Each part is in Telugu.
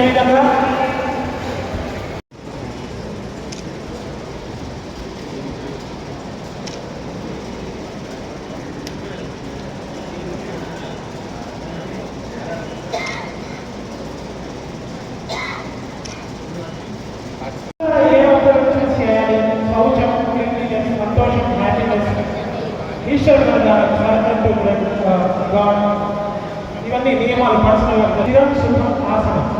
यही रखना ఇవన్నీ నియమాలు పర్సనల్ నిరంశుభ ఆసనం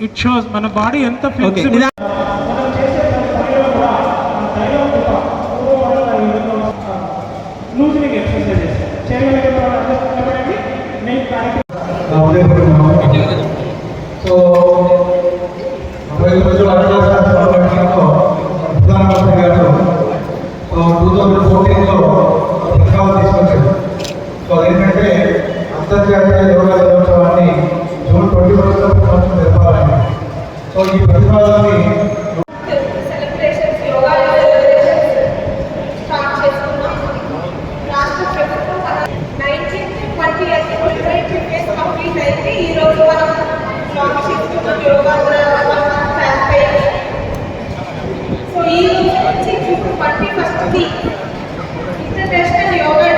ఇట్ షోస్ మన బాడీ ఎంత ఫ్లెక్సిబుల్ సో ఈ ఈ ప్రతిపాదనని ఇంటర్నేషనల్ యోగా